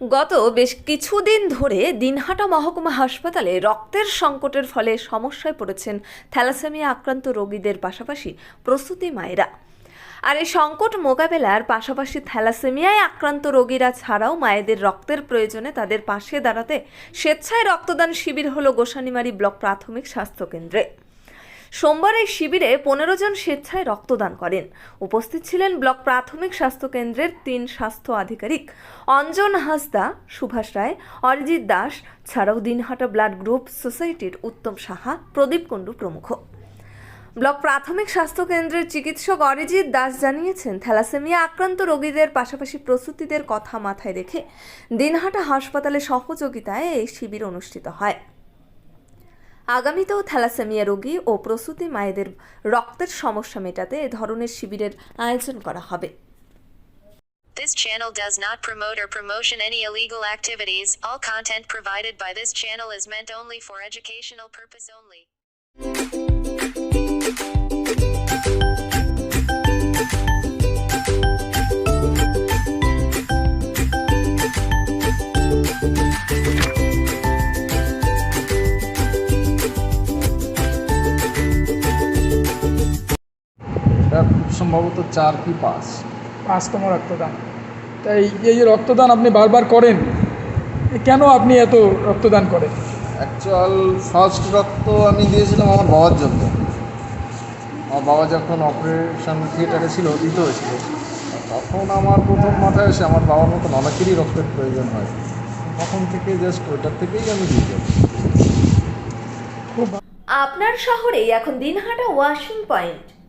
গত বেশ কিছুদিন ধরে দিনহাটা মহকুমা হাসপাতালে রক্তের সংকটের ফলে সমস্যায় পড়েছেন থ্যালাসেমিয়া আক্রান্ত রোগীদের পাশাপাশি প্রসূতি মায়েরা। আর এই সংকট মোকাবেলার পাশাপাশি থ্যালাসেমিয়ায় আক্রান্ত রোগীরা ছাড়াও মায়েদের রক্তের প্রয়োজনে তাদের পাশে দাঁড়াতে স্বেচ্ছায় রক্তদান শিবির হলো গোসানিমারি ব্লক প্রাথমিক স্বাস্থ্য কেন্দ্রে। সোমবার এই শিবিরে পনেরো জন স্বেচ্ছায় রক্তদান করেন। উপস্থিত ছিলেন ব্লক প্রাথমিক স্বাস্থ্য কেন্দ্রের তিন স্বাস্থ্য আধিকারিক অঞ্জন হাসদা, সুভাষ রায়, অরিজিৎ দাস ছাড়াও দিনহাটা ব্লাড গ্রুপ সোসাইটির উত্তম সাহা, প্রদীপ কুণ্ডু প্রমুখ। ব্লক প্রাথমিক স্বাস্থ্য কেন্দ্রের চিকিৎসক অরিজিৎ দাস জানিয়েছেন, থ্যালাসেমিয়া আক্রান্ত রোগীদের পাশাপাশি প্রসূতিদের কথা মাথায় রেখে দিনহাটা হাসপাতালে সহযোগিতায় এই শিবির অনুষ্ঠিত হয়। আগামীতেও থ্যালাসেমিয়া রোগী ও প্রসূতি মায়েদের রক্তের সমস্যা মেটাতে এ ধরনের শিবিরের আয়োজন করা হবে This channel does not promote or promotion any illegal activities. All content provided by this channel is meant only for educational purpose only. এটা খুব সম্ভবত চার কি পাঁচ? পাঁচতম রক্তদান। তাই এই যে রক্তদান আপনি বারবার করেন এ কেন আপনি এত রক্তদান করেন? অ্যাকচুয়াল ফার্স্ট রক্ত আমি দিয়েছিলাম আমার বাবার জন্য। আমার বাবা যখন অপারেশন থিয়েটারে ছিল দিতে হয়েছিল তখন আমার প্রথম মাথায় এসে আমার বাবার মতন অনেকেরই রক্তের প্রয়োজন হয়। তখন থেকে জাস্ট ওইটার থেকেই আমি দিতে আপনার শহরে এখন দিনহাটা ওয়াশিং পয়েন্ট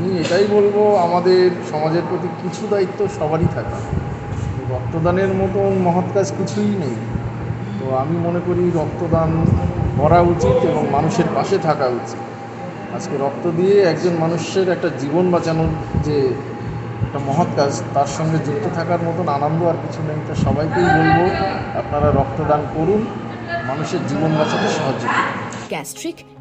আমি এটাই বলব, আমাদের সমাজের প্রতি কিছু দায়িত্ব সবারই থাকে। রক্তদানের মতন মহৎ কাজ কিছুই নেই। তো আমি মনে করি রক্তদান করা উচিত এবং মানুষের পাশে থাকা উচিত। আজকে রক্ত দিয়ে একজন মানুষের একটা জীবন বাঁচানোর যে একটা মহৎ কাজ, তার সঙ্গে যুক্ত থাকার মতন আনন্দ আর কিছু নেই। তো সবাইকেই বলব, আপনারা রক্তদান করুন, মানুষের জীবন বাঁচাতে সাহায্য করুন। Gastric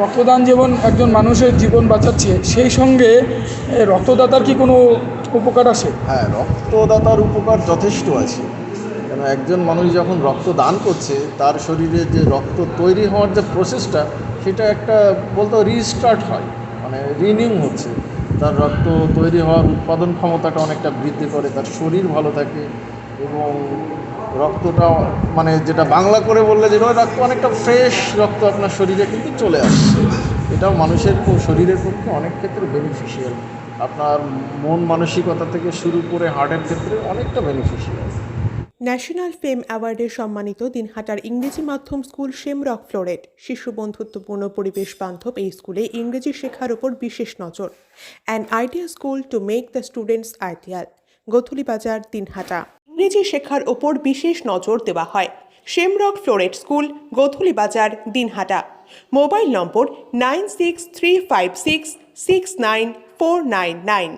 রক্তদান যেমন একজন মানুষের জীবন বাঁচাচ্ছে, সেই সঙ্গে রক্তদাতার কি কোনো উপকার আছে? হ্যাঁ রক্তদাতার উপকার যথেষ্ট আছে। কেন একজন মানুষ যখন রক্ত দান করছে, তার শরীরে যে রক্ত তৈরি হওয়ার যে প্রসেসটা, সেটা একটা বলতে রিস্টার্ট হয় মানে রিনিউ হচ্ছে। তার রক্ত তৈরি হওয়ার উৎপাদন ক্ষমতাটা অনেকটা বৃদ্ধি করে, তার শরীর ভালো থাকে এবং রক্তটা মানে যেটা বাংলা করে বললে ওই রক্ত অনেকটা ফ্রেশ রক্ত আপনার শরীরে কিন্তু চলে আসছে। এটাও মানুষের শরীরের পক্ষে অনেক ক্ষেত্রে বেনিফিশিয়াল আপনার মন মানসিকতা থেকে শুরু করে হার্টের ক্ষেত্রে অনেকটা বেনিফিশিয়াল ন্যাশনাল ফেম অ্যাওয়ার্ডে সম্মানিত দিনহাটার ইংরেজি মাধ্যম স্কুল শেমরক ফ্লোরেট শিশু বন্ধুত্বপূর্ণ পরিবেশ বান্ধব এই স্কুলে ইংরেজি শেখার ওপর বিশেষ নজর। An idea school to make the students ideal Godhuli Bazar, Dinhata. ইংরেজি শেখার ওপর বিশেষ নজর দেওয়া হয়। Shamrock Floret school, Godhuli Bazar, Dinhata. Mobile number nine six three five six six nine four nine nine.